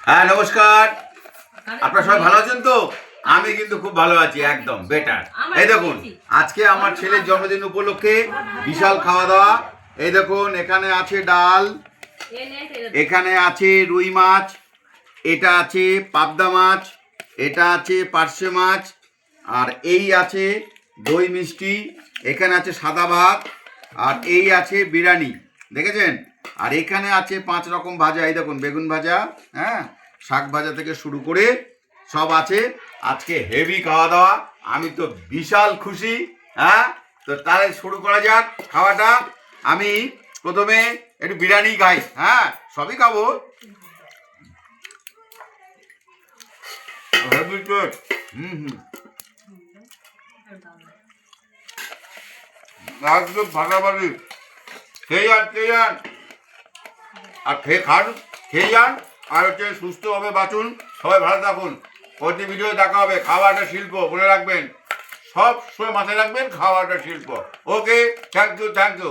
হ্যাঁ নমস্কার। আপনারা সবাই ভালো আছেন তো? আমি কিন্তু খুব ভালো আছি একদম বেটার। এই দেখুন আজকে আমার ছেলের জন্মদিন উপলক্ষে বিশাল খাওয়া দাওয়া এই দেখুন এখানে আছে ডাল এখানে আছে রুই মাছ এটা আছে পাবদা মাছ এটা আছে পার্শে মাছ আর এই আছে দই মিষ্টি এখানে আছে সাদা ভাত আর এই আছে বিরিয়ানি। দেখেছেন? আর এখানে আছে পাঁচ রকম ভাজা, এই দেখুন, বেগুন ভাজা হ্যাঁ শাক ভাজা থেকে শুরু করে সব আছে। আজকে হেভি খাওয়া দাওয়া আমি তো বিশাল খুশি হ্যাঁ? তো তাহলে শুরু করা যাক খাওয়াটা। আমি প্রথমে একটু বিরিয়ানি খাই হ্যাঁ সবই খাব। টেস্ট হুম হুম। একদম ভাগাভাগি। খেয়ে যান, খেয়ে আর খেয়ে খান, খেয়ে যান, আর হচ্ছে সুস্থভাবে বাঁচুন। সবাই ভালো থাকুন। প্রতি ভিডিও দেখা হবে খাওয়াটা শিল্প, মনে রাখবেন। সব সময় মাথায় রাখবেন খাওয়াটা শিল্প। Okay thank you thank you